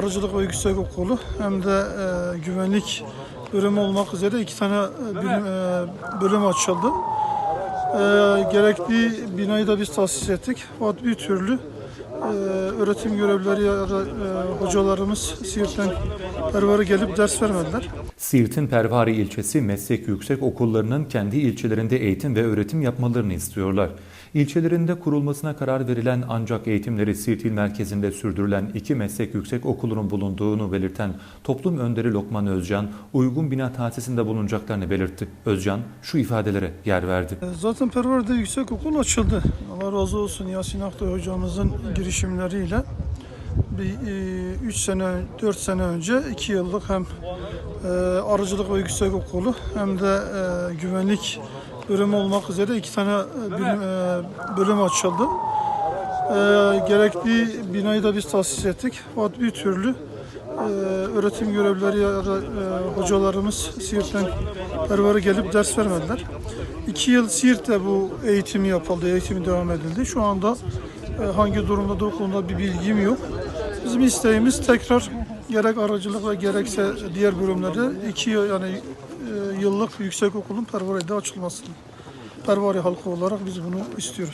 arıcılık ve yüksek okulu hem de e, güvenlik bölümü olmak üzere iki tane e, bölüm, e, bölüm açıldı. E, gerekli binayı da biz tahsis ettik. Fakat bir türlü e, öğretim görevlileri ya da e, hocalarımız Siirt'ten pervere gelip ders vermediler. Siirt'in Pervari ilçesi meslek yüksek okullarının kendi ilçelerinde eğitim ve öğretim yapmalarını istiyorlar. İlçelerinde kurulmasına karar verilen ancak eğitimleri Siirt İl Merkezi'nde sürdürülen iki meslek yüksek okulunun bulunduğunu belirten toplum önderi Lokman Özcan, uygun bina tahsisinde bulunacaklarını belirtti. Özcan şu ifadelere yer verdi. E, Zaten Perver'de yüksek okul açıldı. Allah razı olsun Yasin Aktay hocamızın girişimleriyle. Bir 3 sene, 4 sene önce 2 yıllık hem e, arıcılık ve yüksek okulu hem de e, güvenlik bölümü olmak üzere iki tane e, bölüm, e, bölüm açıldı. E, gerekli binayı da biz tahsis ettik. Fakat bir türlü e, öğretim görevlileri ya da e, hocalarımız Siirt'ten pervere gelip ders vermediler. İki yıl Siirt'te bu eğitimi yapıldı, eğitimi devam edildi. Şu anda e, hangi durumda da o konuda bir bilgim yok. Bizim isteğimiz tekrar gerek aracılık ve gerekse diğer bölümlerde iki yani e, yıllık yüksek okulun Pervare'de açılmasını. Pervare halkı olarak biz bunu istiyoruz.